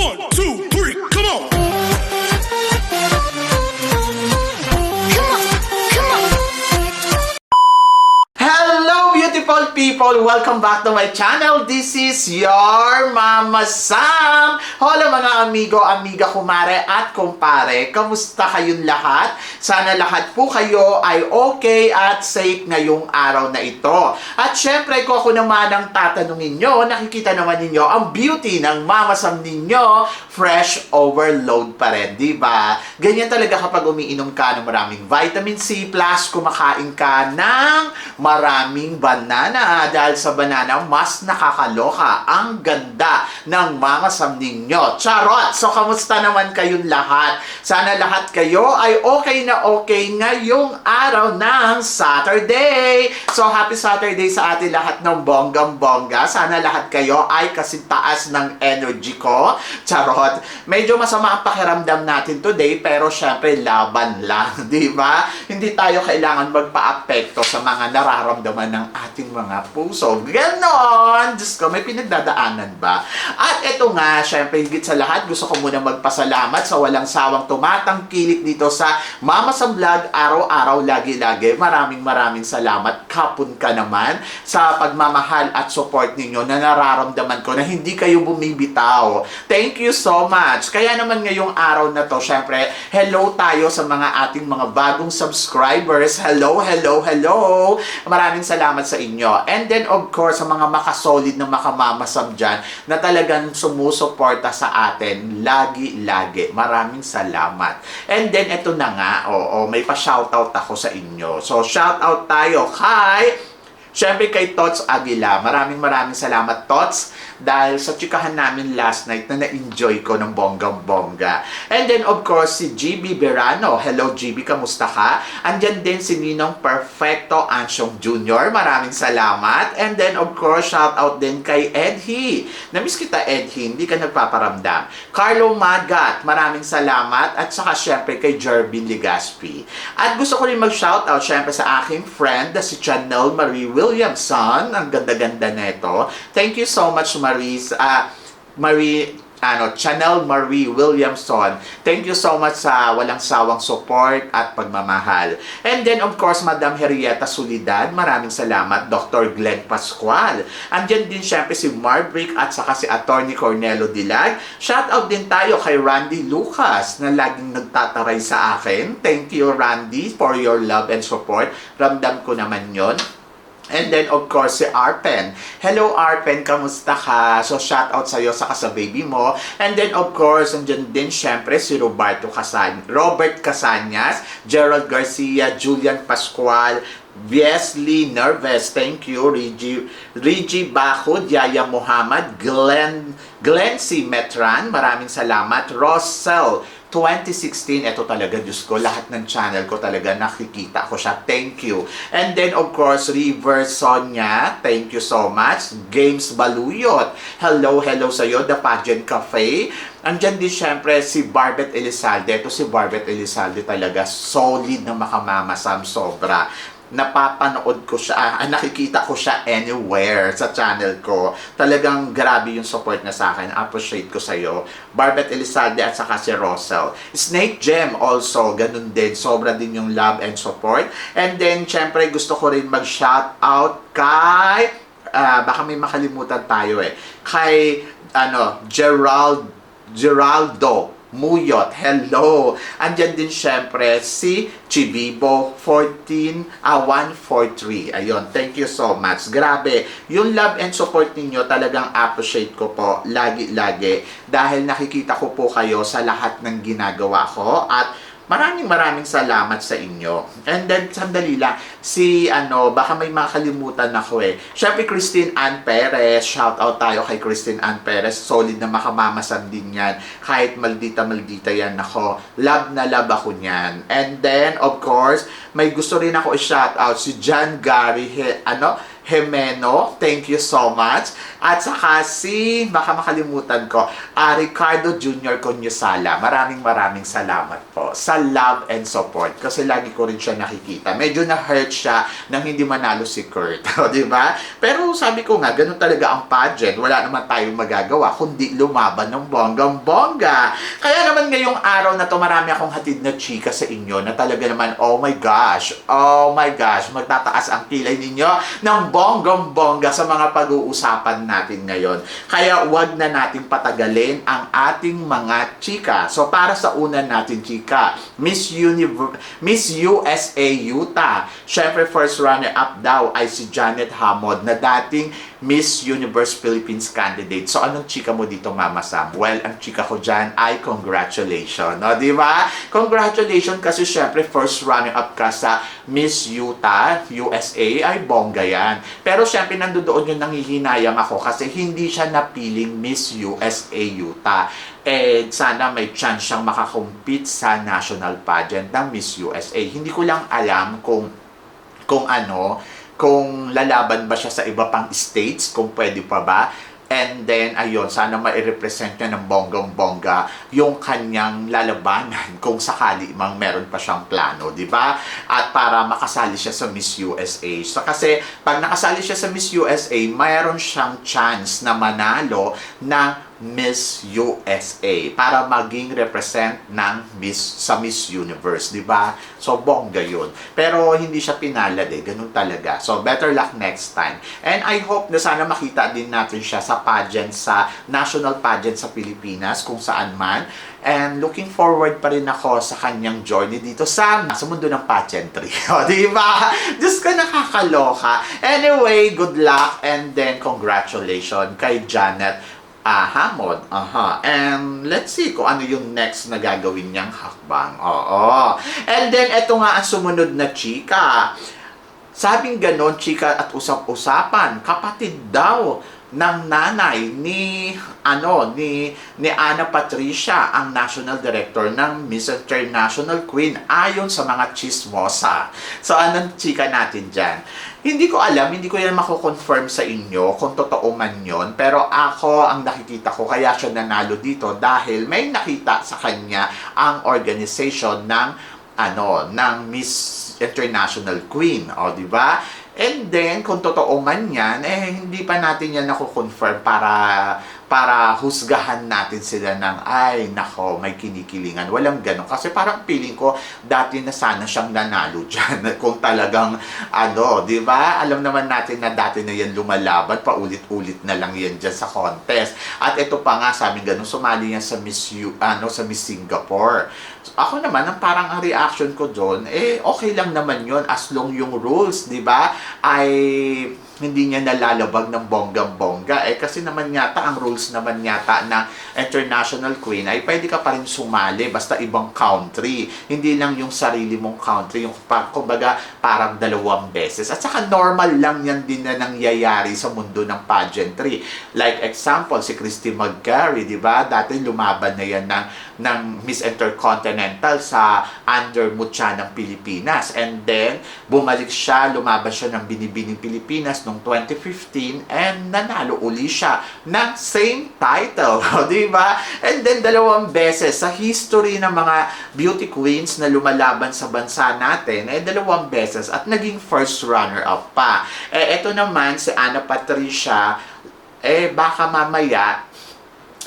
One, two, people! Welcome back to my channel. This is your Mama Sam. Hola mga amigo, amiga, kumare at kumpare. Kamusta kayong lahat? Sana lahat po kayo ay okay at safe ngayong araw na ito. At syempre, kung ako naman ang tatanungin nyo, nakikita naman ninyo ang beauty ng Mama Sam ninyo, fresh overload pa rin, di ba? Ganyan talaga kapag umiinom ka ng maraming vitamin C plus kumakain ka ng maraming banana dahil sa banana mas nakakaloka ang ganda ng mga sam ninyo. Charot! So, kamusta naman kayong lahat? Sana lahat kayo ay okay na okay ngayong araw ng Saturday! So, happy Saturday sa atin lahat ng bonggang-bongga. Sana lahat kayo ay kasi taas ng energy ko. Charot! Medyo masama ang pakiramdam natin today pero syempre laban lang, di ba? Hindi tayo kailangan magpa-apekto sa mga nararamdaman ng ating mga puso. Ganon! Diyos ko, may pinagdadaanan ba? At ito nga, syempre, higit sa lahat, gusto ko muna magpasalamat sa walang sawang tumatangkilik dito sa Mama sa Vlog, araw-araw, lagi-lagi. Maraming maraming salamat. Kapun ka naman sa pagmamahal at support ninyo na nararamdaman ko na hindi kayo bumibitaw. Thank you so much. Kaya naman ngayong araw na to, syempre, hello tayo sa mga ating mga bagong subscribers. Hello, hello, hello. Maraming salamat sa inyo. And then, of course, sa mga makasolid na makamamasam dyan na talagang sumusuporta sa atin lagi-lagi. Maraming salamat. And then, ito na nga, oo, may pa-shoutout ako sa inyo. So, shoutout tayo kay Siyempre kay Tots Aguila, maraming maraming salamat Tots dahil sa chikahan namin last night na na-enjoy ko ng bonggang-bongga. And then of course si GB Berano. Hello GB, kamusta ka? Andyan din si Ninong Perfecto Ansyong Jr. Maraming salamat. And then of course shout out din kay Edhi. Namiss kita Edhi, hindi ka nagpaparamdam. Carlo Magat, maraming salamat. At saka syempre kay Jervin Ligaspi. At gusto ko rin mag-shout out syempre sa aking friend na si Chanel Marie Williamson. Ang ganda-ganda nito. Thank you so much, Marie. Ah, Marie, ano, Chanel Marie Williamson. Thank you so much sa walang sawang support at pagmamahal. And then, of course, Madam Henrietta Solidad. Maraming salamat. Dr. Glenn Pascual. Andyan din syempre si Marbrick at saka si Attorney Cornelo Dilag. Shout out din tayo kay Randy Lucas na laging nagtataray sa akin. Thank you, Randy, for your love and support. Ramdam ko naman yon. And then, of course, si Arpen. Hello, Arpen. Kamusta ka? So, shout out sa'yo sa sa baby mo. And then, of course, andyan din, syempre, si Roberto Casan Robert Casanyas, Gerald Garcia, Julian Pascual, Wesley Nerves, thank you. Rigi, Rigi Bakod, Yaya Muhammad, Glenn, Glenn C. Metran, maraming salamat. Rossell, 2016, ito talaga, Diyos ko, lahat ng channel ko talaga nakikita ko siya. Thank you. And then, of course, River Sonia, thank you so much. Games Baluyot, hello, hello sa'yo. The Pageant Cafe. Andyan din syempre si Barbet Elizalde. Ito si Barbet Elizalde talaga, solid na makamamasam, sobra napapanood ko siya, ah, nakikita ko siya anywhere sa channel ko. Talagang grabe yung support niya sa akin. Appreciate ko sa iyo. Barbet Elizalde at saka si Russell. Snake Gem also, ganun din. Sobra din yung love and support. And then, syempre, gusto ko rin mag-shout out kay, ah, baka may makalimutan tayo eh, kay, ano, Gerald, Geraldo Muyot, hello! Andyan din syempre si Chibibo 14, ah, 143. Ayun, thank you so much. Grabe, yung love and support ninyo talagang appreciate ko po lagi-lagi dahil nakikita ko po kayo sa lahat ng ginagawa ko at Maraming maraming salamat sa inyo. And then, sandali lang, si, ano, baka may makalimutan ako eh. Siyempre, Christine Ann Perez, shout out tayo kay Christine Ann Perez. Solid na makamamasan din yan. Kahit maldita-maldita yan ako. Love na love ako niyan. And then, of course, may gusto rin ako i-shout out si John Gary, He- ano, Jimeno, thank you so much. At saka si, baka makalimutan ko, ah, Ricardo Jr. Conyusala. Maraming maraming salamat po sa love and support. Kasi lagi ko rin siya nakikita. Medyo na-hurt siya nang hindi manalo si Kurt. O, di ba? Pero sabi ko nga, ganun talaga ang pageant. Wala naman tayong magagawa kundi lumaban ng bonggang-bongga. Kaya naman ngayong araw na to, marami akong hatid na chika sa inyo na talaga naman, oh my gosh, oh my gosh, magtataas ang kilay ninyo ng bonggang-bongga sa mga pag-uusapan natin ngayon. Kaya wag na nating patagalin ang ating mga chika. So para sa una natin chika, Miss, Univer- Miss USA Utah. Syempre first runner-up daw ay si Janet Hamod na dating Miss Universe Philippines candidate. So anong chika mo dito Mama Sam? Well, ang chika ko dyan ay congratulations. No, di ba? Congratulations kasi syempre first runner-up ka sa Miss Utah, USA, ay bongga yan. Pero syempre nandoon yung nangihinayang ako kasi hindi siya napiling Miss USA Utah. Eh, sana may chance siyang makakompete sa national pageant ng Miss USA. Hindi ko lang alam kung kung ano, kung lalaban ba siya sa iba pang states, kung pwede pa ba. And then, ayun, sana ma-represent niya ng bonggang-bongga yung kanyang lalabanan kung sakali mang meron pa siyang plano, di ba? At para makasali siya sa Miss USA. So, kasi pag nakasali siya sa Miss USA, mayroon siyang chance na manalo ng Miss USA para maging represent ng Miss sa Miss Universe, di ba? So bongga yun. Pero hindi siya pinalad eh, ganun talaga. So better luck next time. And I hope na sana makita din natin siya sa pageant sa national pageant sa Pilipinas kung saan man. And looking forward pa rin ako sa kanyang journey dito sa, sa mundo ng pageantry. O, di ba? Diyos ko, nakakaloka. Anyway, good luck and then congratulations kay Janet Ah, Hamod. Aha. And let's see kung ano yung next na gagawin niyang hakbang. Oo. And then, eto nga ang sumunod na chika. Sabing ganon, chika at usap-usapan. Kapatid daw ng nanay ni ano ni ni Ana Patricia ang national director ng Miss International Queen ayon sa mga chismosa. So anong chika natin diyan? Hindi ko alam, hindi ko yan mako-confirm sa inyo kung totoo man yon. Pero ako, ang nakikita ko, kaya siya nanalo dito dahil may nakita sa kanya ang organization ng ano, ng Miss International Queen. O, di ba? And then, kung totoo man yan, eh, hindi pa natin yan nako-confirm para para husgahan natin sila ng, ay, nako, may kinikilingan. Walang ganun. Kasi parang feeling ko, dati na sana siyang nanalo dyan. Kung talagang, ano, di ba? Alam naman natin na dati na yan lumalaban, paulit-ulit na lang yan dyan sa contest. At ito pa nga, sabi ganun, sumali yan sa Miss, U, ano, sa Miss Singapore. Ako naman, ang parang ang reaction ko doon, eh, okay lang naman yon as long yung rules, di ba, ay hindi niya nalalabag ng bonggang-bongga. Eh, kasi naman yata, ang rules naman yata na international queen ay pwede ka pa rin sumali basta ibang country. Hindi lang yung sarili mong country, yung pa, kumbaga parang dalawang beses. At saka normal lang yan din na nangyayari sa mundo ng pageantry. Like example, si Christy McGarry, di ba? Dati lumaban na yan ng, ng Miss Intercontinental sa under Mucha ng Pilipinas. And then, bumalik siya, lumaban siya ng Binibining Pilipinas noong 2015 and nanalo uli siya ng same title, di ba? And then dalawang beses sa history ng mga beauty queens na lumalaban sa bansa natin, eh dalawang beses at naging first runner-up pa. Eh ito naman si Ana Patricia, eh baka mamaya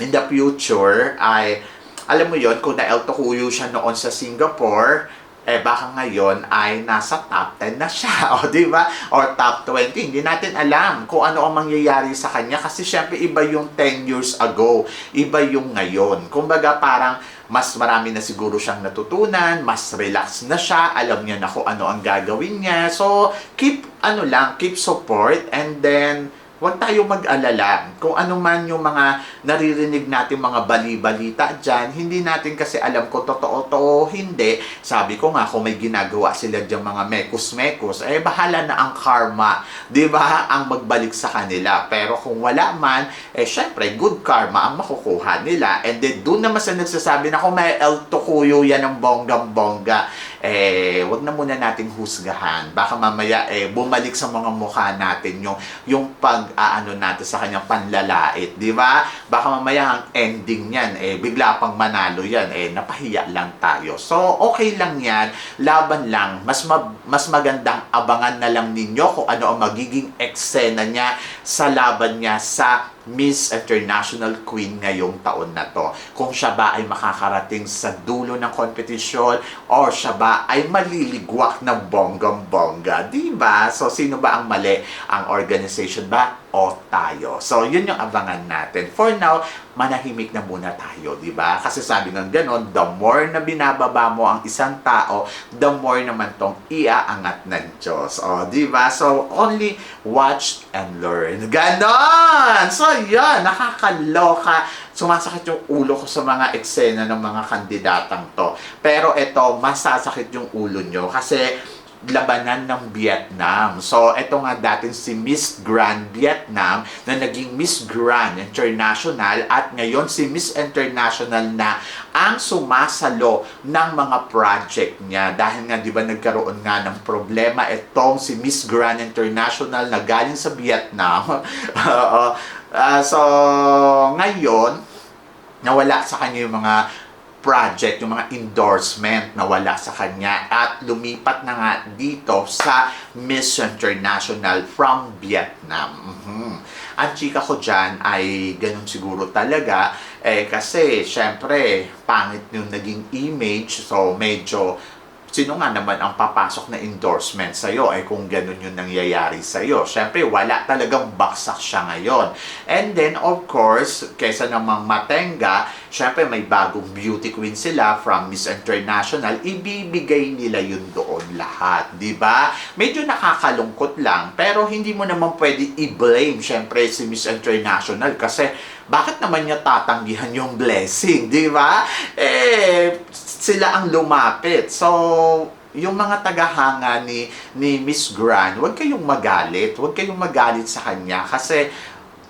in the future ay alam mo yon kung na-El Tocuyo siya noon sa Singapore, eh baka ngayon ay nasa top 10 na siya, o di ba? Or top 20. Hindi natin alam kung ano ang mangyayari sa kanya kasi syempre iba yung 10 years ago, iba yung ngayon. Kumbaga parang mas marami na siguro siyang natutunan, mas relax na siya, alam niya na kung ano ang gagawin niya. So, keep ano lang, keep support and then huwag tayo mag-alala. Kung ano man yung mga naririnig natin mga bali-balita dyan, hindi natin kasi alam kung totoo to o hindi. Sabi ko nga, kung may ginagawa sila dyan mga mekus-mekus, eh bahala na ang karma, di ba, ang magbalik sa kanila. Pero kung wala man, eh syempre, good karma ang makukuha nila. And then, doon naman sa nagsasabi na kung may El Tocuyo yan ng bonggang-bongga, eh, wag na muna nating husgahan. Baka mamaya, eh, bumalik sa mga mukha natin yung, yung pag-aano natin sa kanyang panlalait, di ba? Baka mamaya ang ending niyan, eh, bigla pang manalo yan, eh, napahiya lang tayo. So, okay lang yan, laban lang. Mas, ma- mas magandang abangan na lang ninyo kung ano ang magiging eksena niya sa laban niya sa Miss International Queen ngayong taon na to. Kung siya ba ay makakarating sa dulo ng kompetisyon or siya ba ay maliligwak ng bonggang-bongga. Di ba? So, sino ba ang mali? Ang organization ba o tayo? So, yun yung abangan natin. For now, manahimik na muna tayo, di ba? Kasi sabi ng ganon, the more na binababa mo ang isang tao, the more naman tong iaangat ng Diyos. O, di ba? So, only watch and learn. Ganon! So, yan, nakakaloka. Sumasakit yung ulo ko sa mga eksena ng mga kandidatang to. Pero ito, masasakit yung ulo nyo kasi labanan ng Vietnam. So, ito nga dating si Miss Grand Vietnam na naging Miss Grand International at ngayon si Miss International na ang sumasalo ng mga project niya. Dahil nga, di ba, nagkaroon nga ng problema itong si Miss Grand International na galing sa Vietnam. Ah, so, ngayon, nawala sa kanya yung mga project, yung mga endorsement nawala sa kanya at lumipat na nga dito sa Miss International from Vietnam. Mhm. Ang chika ko dyan ay ganun siguro talaga eh kasi syempre pangit yung naging image so medyo sino nga naman ang papasok na endorsement sa'yo ay kung ganun yung nangyayari sa'yo. Siyempre, wala talagang baksak siya ngayon. And then, of course, kesa namang matenga, siyempre may bagong beauty queen sila from Miss International, ibibigay nila yun doon lahat. di ba? Medyo nakakalungkot lang, pero hindi mo naman pwede i-blame, siyempre, si Miss International kasi bakit naman niya tatanggihan yung blessing, di ba? Eh, sila ang lumapit. So, yung mga tagahanga ni, ni Miss Grand, huwag kayong magalit. Huwag kayong magalit sa kanya kasi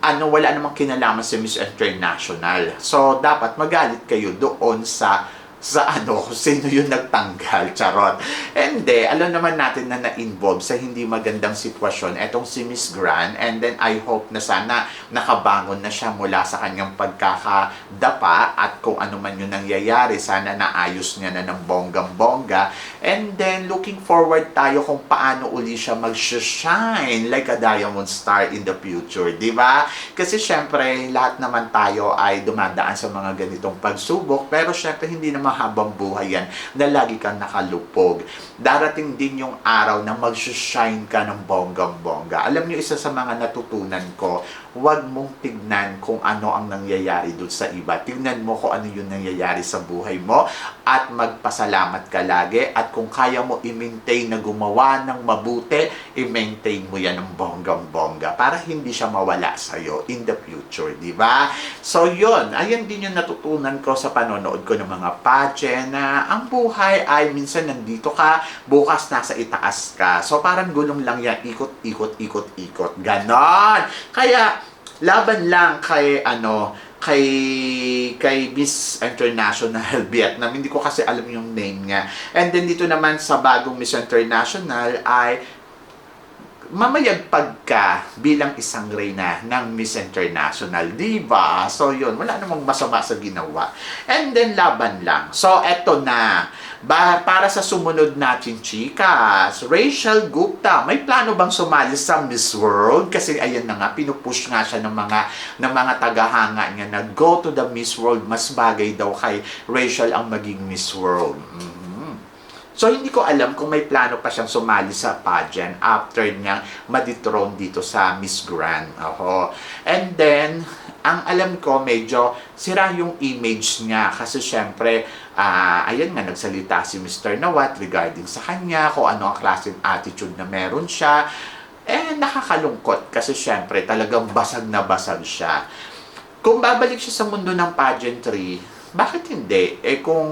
ano, wala namang kinalaman si Miss International. So, dapat magalit kayo doon sa sa ano, sino yung nagtanggal, charot. And then, alam naman natin na na-involve sa hindi magandang sitwasyon etong si Miss Gran and then I hope na sana nakabangon na siya mula sa kanyang pagkakadapa at kung ano man yung nangyayari, sana naayos niya na ng bonggang-bongga and then looking forward tayo kung paano uli siya mag-shine like a diamond star in the future, di ba? Kasi syempre, lahat naman tayo ay dumadaan sa mga ganitong pagsubok pero syempre hindi na mahabang buhay yan na lagi kang nakalupog. Darating din yung araw na mag-shine ka ng bonggang-bongga. Alam niyo, isa sa mga natutunan ko, huwag mong tignan kung ano ang nangyayari doon sa iba. Tignan mo kung ano yung nangyayari sa buhay mo at magpasalamat ka lagi at kung kaya mo i-maintain na gumawa ng mabuti, i-maintain mo yan ng bonggang-bongga para hindi siya mawala sa'yo in the future, di ba? So, yun. Ayan din yung natutunan ko sa panonood ko ng mga pageant na ang buhay ay minsan nandito ka, bukas nasa itaas ka. So, parang gulong lang yan. Ikot, ikot, ikot, ikot. Ganon! Kaya, laban lang kay, ano, kay kay Miss International Vietnam. Hindi ko kasi alam yung name niya. And then dito naman sa bagong Miss International ay mamayagpag ka bilang isang reyna ng Miss International, di ba? So, yun, wala namang masama sa ginawa. And then, laban lang. So, eto na. Para sa sumunod natin, chikas, Rachel Gupta, may plano bang sumali sa Miss World? Kasi, ayan na nga, pinupush nga siya ng mga, ng mga tagahanga niya na go to the Miss World. Mas bagay daw kay Rachel ang maging Miss World. Mhm. So, hindi ko alam kung may plano pa siyang sumali sa pageant after niyang madithrone dito sa Miss Grand. Oho. And then, ang alam ko, medyo sira yung image niya kasi syempre, ah ayan nga, nagsalita si Mr. Nawat regarding sa kanya, kung ano ang klaseng attitude na meron siya. Eh, nakakalungkot kasi syempre, talagang basag na basag siya. Kung babalik siya sa mundo ng pageantry, bakit hindi? Eh kung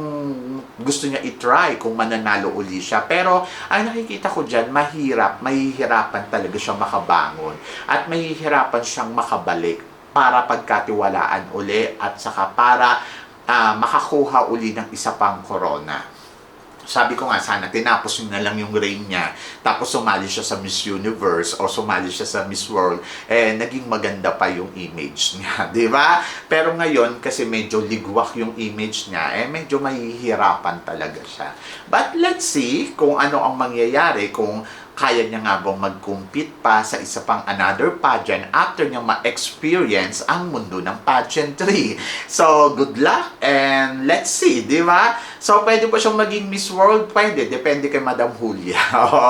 gusto niya i-try, kung mananalo uli siya. Pero ang nakikita ko dyan, mahirap, mahihirapan talaga siyang makabangon. At mahihirapan siyang makabalik para pagkatiwalaan uli at saka para ah, makakuha uli ng isa pang corona. sabi ko nga, sana tinapos na lang yung reign niya. Tapos sumali siya sa Miss Universe o sumali siya sa Miss World. Eh, naging maganda pa yung image niya. di ba? Pero ngayon, kasi medyo ligwak yung image niya, eh, medyo mahihirapan talaga siya. But let's see kung ano ang mangyayari kung kaya niya nga bang mag-compete pa sa isa pang another pageant after niya ma-experience ang mundo ng pageantry. So, good luck and let's see, di ba? So, pwede pa siyang maging Miss World? Pwede. Depende kay Madam Julia.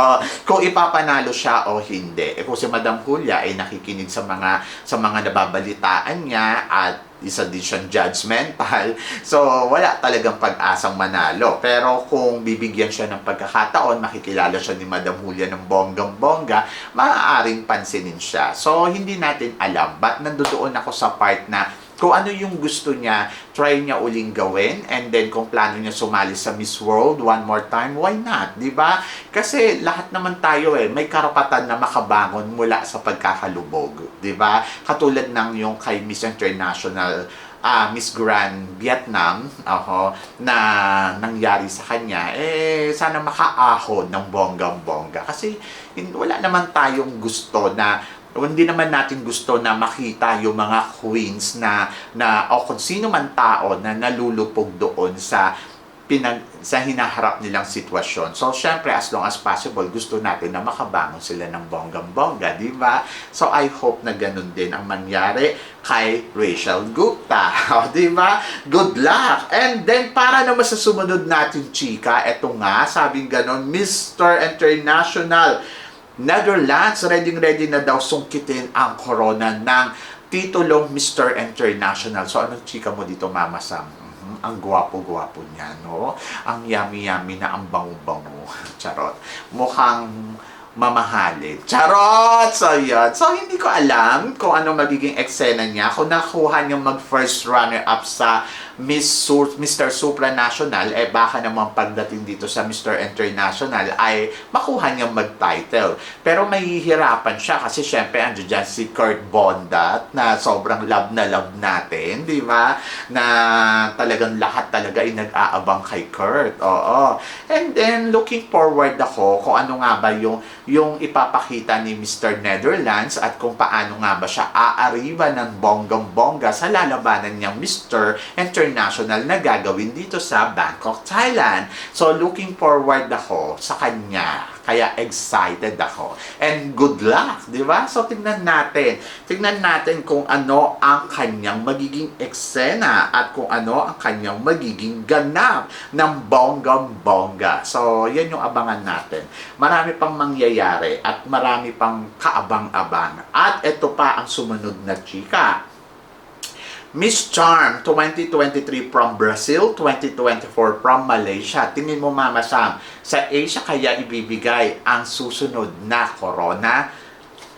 kung ipapanalo siya o hindi. Eh, kung si Madam Julia ay nakikinig sa mga sa mga nababalitaan niya at isa din siyang judgmental. So, wala talagang pag-asang manalo. Pero kung bibigyan siya ng pagkakataon, makikilala siya ni Madam Julia ng bonggang-bongga, maaaring pansinin siya. So, hindi natin alam. But nandoon ako sa part na kung ano yung gusto niya, try niya uling gawin. And then, kung plano niya sumali sa Miss World one more time, why not? ba? Kasi lahat naman tayo eh, may karapatan na makabangon mula sa pagkakalubog. ba? Katulad ng yung kay Miss International ah Miss Grand Vietnam ako na nangyari sa kanya eh sana makaahon ng bonggang-bongga kasi hin- wala naman tayong gusto na hindi naman natin gusto na makita yung mga queens na na o kung sino man tao na nalulupog doon sa pinag sa hinaharap nilang sitwasyon. So, syempre, as long as possible, gusto natin na makabangon sila ng bonggang-bongga, di ba? So, I hope na ganun din ang mangyari kay Rachel Gupta. O, di ba? Good luck! And then, para naman sa sumunod natin, chika, eto nga, sabing ganun, Mr. International Netherlands, ready-ready na daw sungkitin ang corona ng titulong Mr. International. So, anong chika mo dito, Mama Sam? Mhm, Ang gwapo-gwapo niya, no? Ang yummy-yummy na ang bango-bango. Charot. Mukhang mamahalin. Charot! So, yun. So, hindi ko alam kung ano magiging eksena niya. Kung nakuha niya mag-first runner-up sa Miss Sur- Mr. Supranational, eh baka naman pagdating dito sa Mr. International ay makuha niya mag-title. Pero mahihirapan siya kasi syempre andyan dyan si Kurt Bondat na sobrang love na love natin, di ba? Na talagang lahat talaga ay nag-aabang kay Kurt. Oo. And then, looking forward ako kung ano nga ba yung, yung ipapakita ni Mr. Netherlands at kung paano nga ba siya aariba ng bonggang-bongga sa lalabanan niyang Mr. International na gagawin dito sa Bangkok, Thailand. So, looking forward ako sa kanya. Kaya excited ako. And good luck, di ba? So, tingnan natin. Tingnan natin kung ano ang kanyang magiging eksena at kung ano ang kanyang magiging ganap ng bonggang-bongga. So, yan yung abangan natin. Marami pang mangyayari at marami pang kaabang-abang. At ito pa ang sumunod na chika. Miss Charm 2023 from Brazil, 2024 from Malaysia. Tingin mo Mama Sam, sa Asia kaya ibibigay ang susunod na corona?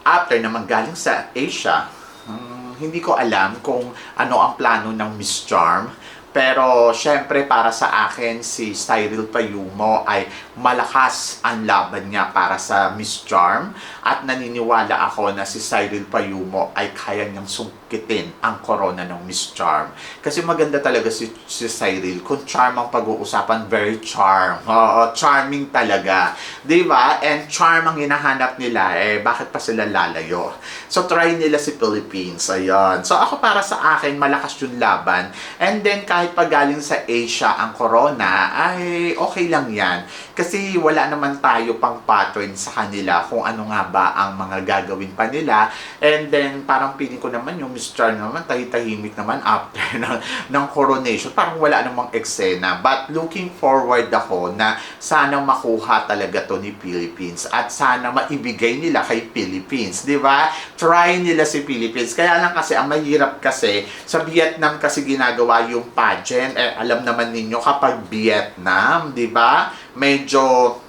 After naman galing sa Asia, hmm, hindi ko alam kung ano ang plano ng Miss Charm. Pero syempre para sa akin si Cyril Payumo ay malakas ang laban niya para sa Miss Charm at naniniwala ako na si Cyril Payumo ay kaya niyang sungkitin ang corona ng Miss Charm. Kasi maganda talaga si, si Cyril. Kung charm ang pag-uusapan, very charm. Oo, charming talaga. ba? And charm ang hinahanap nila, eh bakit pa sila lalayo? So try nila si Philippines. Ayun. So ako para sa akin, malakas yung laban. And then kahit pag galing sa Asia ang corona, ay okay lang yan. Kasi wala naman tayo pang pattern sa kanila kung ano nga ba ang mga gagawin pa nila. And then parang piling ko naman yung Miss Char naman, tahitahimik naman after ng, ng coronation. Parang wala namang eksena. But looking forward ako na sana makuha talaga to ni Philippines at sana maibigay nila kay Philippines. Di ba? Try nila si Philippines. Kaya lang kasi ang mahirap kasi sa Vietnam kasi ginagawa yung pageant. Eh, alam naman ninyo kapag Vietnam, di ba? Medyo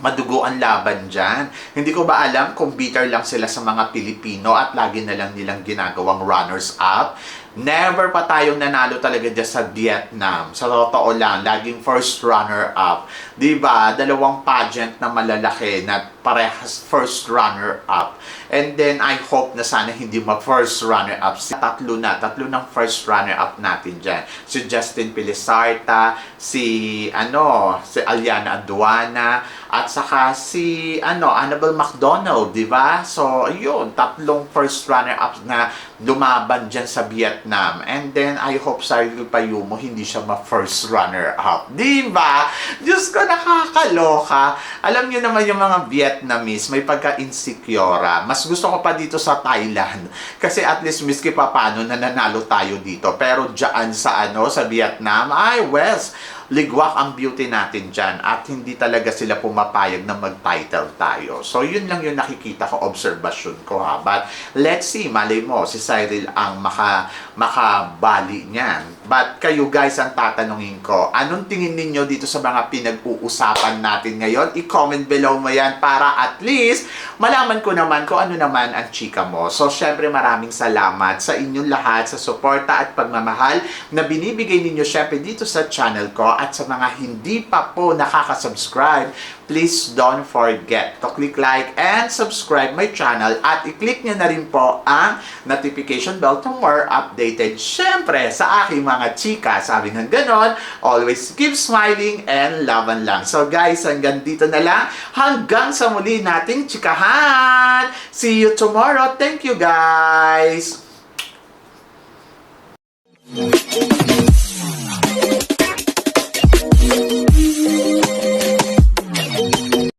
madugo ang laban dyan. Hindi ko ba alam kung bitter lang sila sa mga Pilipino at lagi na lang nilang ginagawang runners-up. Never pa tayong nanalo talaga dyan sa Vietnam. Sa totoo lang, laging first runner-up. ba Dalawang pageant na malalaki na parehas first runner-up. And then, I hope na sana hindi ma-first runner-up. Tatlo na, tatlo ng first runner-up natin dyan. Si Justin Pilisarta, si, ano, si Aliana Aduana, at saka si, ano, Annabelle McDonald, di ba? So, yun, tatlong first runner-up na lumaban dyan sa Vietnam. And then, I hope Cyril Payumo hindi siya ma-first runner-up. Di ba? Diyos ko, nakakaloka. Alam niyo naman yung mga Vietnamese, may pagka-insecure. Mas gusto ko pa dito sa Thailand. Kasi at least miski pa paano nananalo tayo dito. Pero dyan sa ano, sa Vietnam, ay, Wes, ligwak ang beauty natin dyan at hindi talaga sila pumapayag na mag-title tayo. So, yun lang yung nakikita ko, observation ko ha. But, let's see, malay mo, si Cyril ang maka, makabali niyan. But, kayo guys, ang tatanungin ko, anong tingin ninyo dito sa mga pinag-uusapan natin ngayon? I-comment below mo yan para at least malaman ko naman kung ano naman ang chika mo. So, syempre maraming salamat sa inyong lahat sa suporta at pagmamahal na binibigay ninyo syempre dito sa channel ko at sa mga hindi pa po nakaka-subscribe, please don't forget to click like and subscribe my channel at i-click nyo na rin po ang notification bell to more updated syempre sa aking mga chika. Sabi ng ganon, always keep smiling and laban lang. So guys, hanggang dito na lang. Hanggang sa muli nating chikahan. See you tomorrow. Thank you guys.